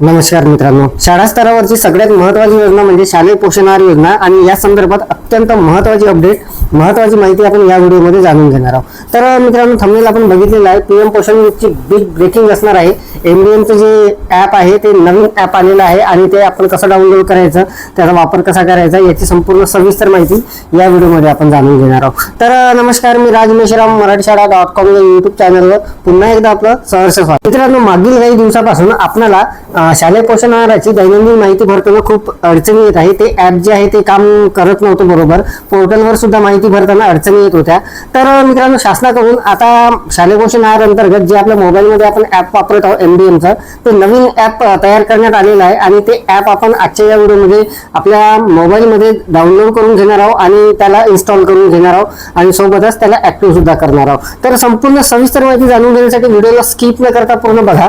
नमस्कार मित्रांनो. शाळा स्तरावरची सगळ्यात महत्वाची योजना म्हणजे शालेय पोषण आहार योजना आणि या संदर्भात अत्यंत महत्वाची अपडेट महत्वाची माहिती आपण या व्हिडिओमध्ये जाणून घेणार आहोत. तर मित्रांनो थंबनेल आपण बघितलेलं आहे. पीएम पोषण ची बिग ब्रेकिंग असणार आहे. एमडीएमचं जे ॲप आहे ते नवीन ॲप आलेलं आहे आणि ते आपण कसं डाउनलोड करायचं त्याचा वापर कसा करायचा याची संपूर्ण सविस्तर माहिती या व्हिडिओमध्ये आपण जाणून घेणार आहोत. तर नमस्कार मी राज मेश्राम मराठी शाळा डॉट कॉम या युट्यूब चॅनलवर पुन्हा एकदा आपलं सहर्ष स्वागत. मित्रांनो मागील काही दिवसापासून आपल्याला शालेय पोषण आहाराची दैनंदिन माहिती भरताना खूप अडचणी येत आहे. ते ऍप जे आहे ते काम करत नव्हतं बरोबर. पोर्टलवर सुद्धा माहिती भरताना अडचणी येत होत्या. तर मित्रांनो शासनाकडून आता शालेय पोषण आहार अंतर्गत जे आपल्या मोबाईलमध्ये आपण ऍप वापरत आहोत एमडीएमचं ते नवीन ऍप तयार करण्यात आलेलं आहे. आणि ते ऍप आपण आजच्या या व्हिडिओमध्ये आपल्या मोबाईलमध्ये डाउनलोड करून घेणार आहोत आणि त्याला इन्स्टॉल करून घेणार आहोत. आणि सोबतच त्याला ऍक्टिव्ह सुद्धा करणार आहोत. तर संपूर्ण सविस्तर माहिती जाणून घेण्यासाठी व्हिडिओला स्किप न करता पूर्ण बघा.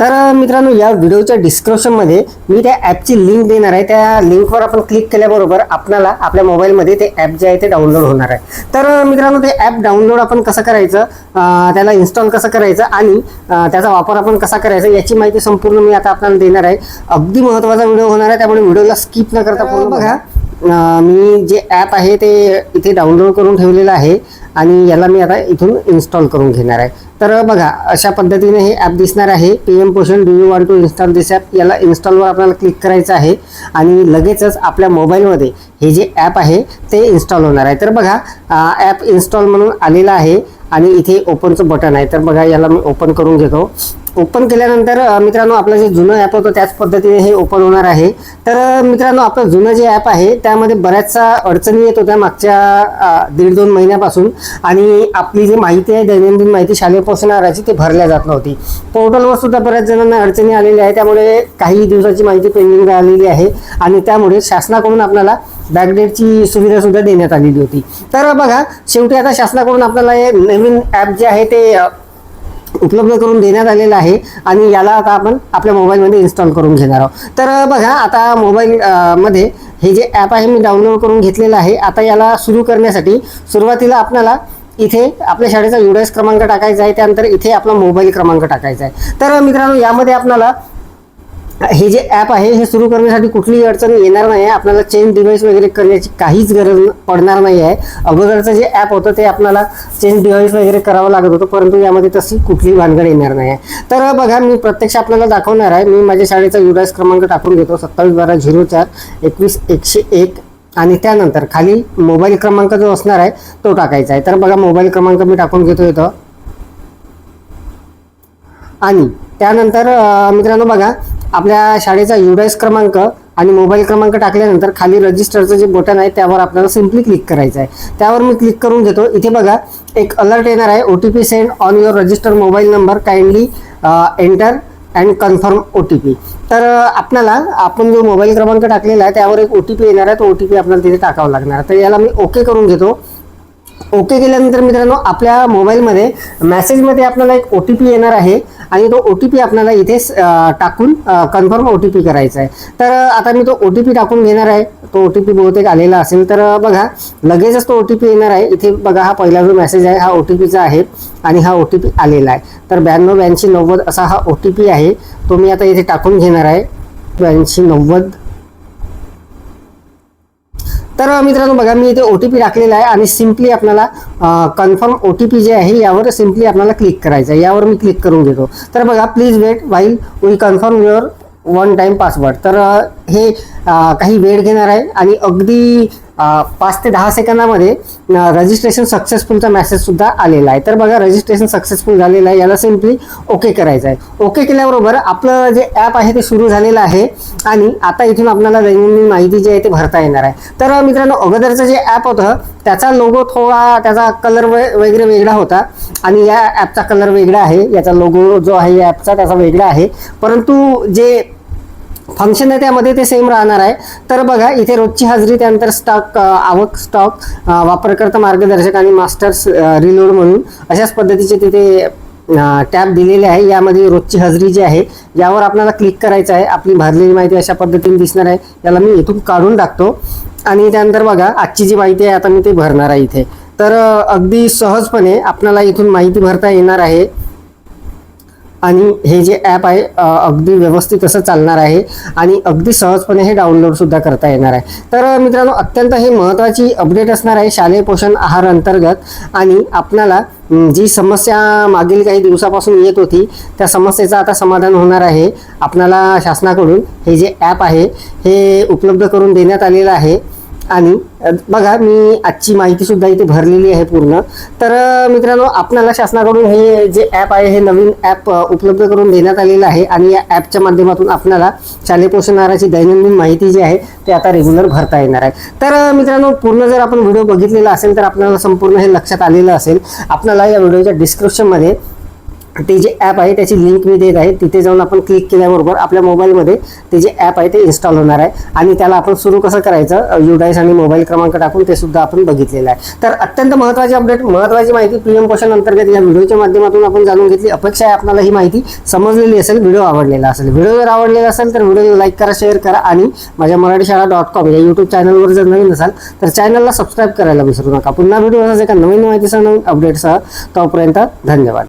तर मित्रांनो या व्हिडिओच्या डिस्क्रिप्शनमध्ये मी त्या ॲपची लिंक देणार आहे. त्या लिंकवर आपण क्लिक केल्याबरोबर आपल्याला आपल्या मोबाईलमध्ये ते ॲप जे आहे ते डाउनलोड होणार आहे. तर मित्रांनो ते ॲप डाउनलोड आपण कसं करायचं? त्याला इन्स्टॉल कसं करायचं? आणि त्याचा वापर आपण कसा करायचा? याची माहिती संपूर्ण मी आता आपल्याला देणार आहे. अगदी महत्त्वाचा व्हिडिओ होणार आहे. त्यामुळे व्हिडिओला स्किप न करता पूर्ण बघा. मी जे ॲप आहे ते इथे डाउनलोड करून ठेवलेलं आहे आणि याला मी आता इथून इन्स्टॉल करून घेणार आहे. तर बघा अशा पद्धतीने हे ॲप दिसणार आहे. P M Poshan do you want to install this app याला इन्स्टॉलवर आपल्याला क्लिक करायचं आहे आणि लगेचच आपल्या मोबाईलमध्ये हे जे ॲप आहे ते इन्स्टॉल होणार आहे. तर बघा ॲप इन्स्टॉल म्हणून आलेलं आहे. आणि इथे ओपनचं बटन आहे. तर बघा याला मी ओपन करून घेतो. ओपन केल्यानंतर मित्रांनो आपलं जे जुनं ॲप होतं त्याच पद्धतीने हे ओपन होणार आहे. तर मित्रांनो आपलं जुनं जे ॲप आहे त्यामध्ये बऱ्याचशा अडचणी येत होत्या मागच्या दीड दोन महिन्यापासून. आणि आपली जी माहिती आहे दैनंदिन माहिती शालेय पोषणाराची ती भरल्या जात नव्हती. पोर्टलवर सुद्धा बऱ्याच जणांना अडचणी आलेल्या आहे त्यामुळे काही दिवसाची माहिती पेंडिंग राहिलेली आहे. आणि त्यामुळे शासनाकडून आपल्याला बॅकडेटची सुविधा सुद्धा देण्यात आलेली होती. तर बघा शेवटी आता शासनाकडून आपल्याला हे नवीन ॲप जे आहे ते उपलब्ध करून देण्यात आलेलं आहे आणि याला आता आपण आपल्या मोबाईलमध्ये इन्स्टॉल करून घेणार आहोत. तर बघा आता मोबाईल मध्ये हे जे ॲप आहे मी डाउनलोड करून घेतलेलं आहे. आता याला सुरू करण्यासाठी सुरुवातीला आपल्याला इथे आपल्या शाळेचा युडीएस क्रमांक टाकायचा आहे. त्यानंतर इथे आपला मोबाईल क्रमांक टाकायचा आहे. तर मित्रांनो यामध्ये आपल्याला हे जे ॲप आहे हे सुरू करण्यासाठी कुठलीही अडचण येणार नाही आहे. आपल्याला चेंज डिव्हाइस वगैरे करण्याची काहीच गरज पडणार नाही आहे. अगोदरचं जे ॲप होतं ते आपल्याला चेंज डिव्हाइस वगैरे करावं लागत होतं परंतु यामध्ये तशी कुठलीही भानगड येणार नाही आहे. तर बघा मी प्रत्यक्ष आपल्याला दाखवणार आहे. मी माझ्या शाळेचा युडायस क्रमांक टाकून घेतो सत्तावीस बारा झिरो चार एकवीस एकशे एक. आणि त्यानंतर खाली मोबाईल क्रमांक जो असणार आहे तो टाकायचा आहे. तर बघा मोबाईल क्रमांक मी टाकून घेतो येतो आणि त्यानंतर मित्रांनो बघा आपल्या शाळेचा युडायस क्रमांक आणि मोबाईल क्रमांक टाकल्यानंतर खाली रजिस्टरचं जे बटन आहे त्यावर आपल्याला सिम्पली क्लिक करायचं आहे. त्यावर मी क्लिक करून घेतो इथे बघा एक अलर्ट येणार आहे. O T P send on your register mobile number kindly enter and confirm O T P तर uh, आपल्याला आपण जो मोबाईल क्रमांक टाकलेला आहे त्यावर एक ओ टी पी येणार आहे. तो ओ टी पी आपल्याला तिथे टाकावा लागणार तर याला मी ओके करून घेतो. ओके केल्यानंतर मित्रांनो आपल्या मोबाईलमध्ये मेसेजमध्ये आपल्याला एक ओ टी पी येणार आहे. आणि तो ओ टी पी आपल्याला इथे टाकून कन्फर्म ओ टी पी करायचा आहे. तर आता मी तो ओ टी पी टाकून घेणार आहे. तो ओ टी पी बहुतेक आलेला असेल तर बघा लगेचच तो ओ टी पी येणार आहे. इथे बघा हा पहिला जो मेसेज आहे हा ओ टी पीचा आहे आणि हा ओ टी पी आलेला आहे. तर ब्याण्णव ब्याऐंशी नव्वद असा हा ओ टी पी आहे. तो मी आता इथे टाकून घेणार आहे. ब्याऐंशी नव्वद तर मित्रांनो बघा मी इथे ओ टी पी टाकलेला आहे आणि सिम्पली आपल्याला कन्फर्म ओ टी पी जे आहे यावर सिम्पली आपल्याला क्लिक करायचं आहे. यावर मी क्लिक करून घेतो तर बघा please wait while we confirm your one time password तर हे काही वेळ घेणार आहे आणि अगदी पाच ते दहा सेकंदामध्ये रजिस्ट्रेशन सक्सेसफुलचा मेसेज सुद्धा आलेला आहे. तर बघा रजिस्ट्रेशन सक्सेसफुल झालेलं आहे. याला सिम्पली ओके करायचं आहे. ओके केल्याबरोबर आपलं जे ॲप आहे ते सुरू झालेलं आहे आणि आता इथून आपल्याला दैनंदिन माहिती जी आहे ते भरता येणार आहे. तर मित्रांनो अगोदरचं जे ॲप होतं त्याचा लोगो थोडा त्याचा कलर वगैरे वेगळा होता आणि या ॲपचा कलर वेगळा आहे. याचा लोगो जो आहे या ॲपचा त्याचा वेगळा आहे. परंतु जे फंक्शन आहे त्यामध्ये ते सेम राहणार आहे. तर बघा इथे रोजची हजेरी त्यानंतर स्टॉक आवक स्टॉक वापरकर्ता मार्गदर्शक आणि मास्टर्स रिलोड म्हणून अशाच पद्धतीचे तिथे टॅब दिलेले आहे. यामध्ये रोजची हजेरी जी आहे यावर आपल्याला क्लिक करायचं आहे. आपली भरलेली माहिती अशा पद्धतीने दिसणार आहे. याला मी इथून काढून टाकतो. आणि त्यानंतर बघा आजची जी माहिती आहे आता मी ते भरणार आहे इथे. तर अगदी सहजपणे आपल्याला इथून माहिती भरता येणार आहे. आणि हे जे ॲप आहे अगदी व्यवस्थित असं चालणार आहे आणि अगदी सहजपणे हे डाउनलोडसुद्धा करता येणार आहे. तर मित्रांनो अत्यंत हे महत्त्वाची अपडेट असणार आहे शालेय पोषण आहार अंतर्गत आणि आपल्याला जी समस्या मागील काही दिवसापासून येत होती त्या समस्येचं आता समाधान होणार आहे. आपल्याला शासनाकडून हे जे ॲप आहे हे उपलब्ध करून देण्यात आलेलं आहे. आणि बघा मी आजची माहिती सुद्धा इथे भरलेली आहे पूर्ण. तर मित्रांनो आपल्याला शासनाकडून हे जे ॲप आहे हे नवीन ॲप उपलब्ध करून देण्यात आलेलं आहे आणि या ॲपच्या माध्यमातून आपल्याला शालेय पोषण आहाराची दैनंदिन माहिती जी आहे ते आता रेग्युलर भरता येणार आहे. तर मित्रांनो पूर्ण जर आपण व्हिडिओ बघितलेला असेल तर आपल्याला संपूर्ण हे लक्षात आलेलं असेल. आपल्याला या व्हिडिओच्या डिस्क्रिप्शनमध्ये ते जे ॲप आहे त्याची लिंक मी देत आहे. तिथे जाऊन आपण क्लिक केल्याबरोबर आपल्या मोबाईलमध्ये ते जे ॲप आहे ते इन्स्टॉल होणार आहे. आणि त्याला आपण सुरू कसं करायचं? युडाईस आणि मोबाईल क्रमांक टाकून ते सुद्धा आपण बघितलेलं आहे. तर अत्यंत महत्त्वाची अपडेट महत्त्वाची माहिती पीएम पोषण अंतर्गत या व्हिडिओच्या माध्यमातून आपण जाणून घेतली. अपेक्षा आहे आपल्याला ही माहिती समजलेली असेल व्हिडिओ आवडलेला असेल. व्हिडिओ जर आवडलेला असेल तर व्हिडिओ लाईक करा शेअर करा आणि माझ्या मराठी शाळा डॉट कॉम या यूट्यूब चॅनलवर जर नवीन असाल तर चॅनलला सबस्क्राईब करायला विसरू नका. पुन्हा व्हिडिओ एका नवीन माहितीसह नवीन अपडेटसह तोपर्यंत धन्यवाद.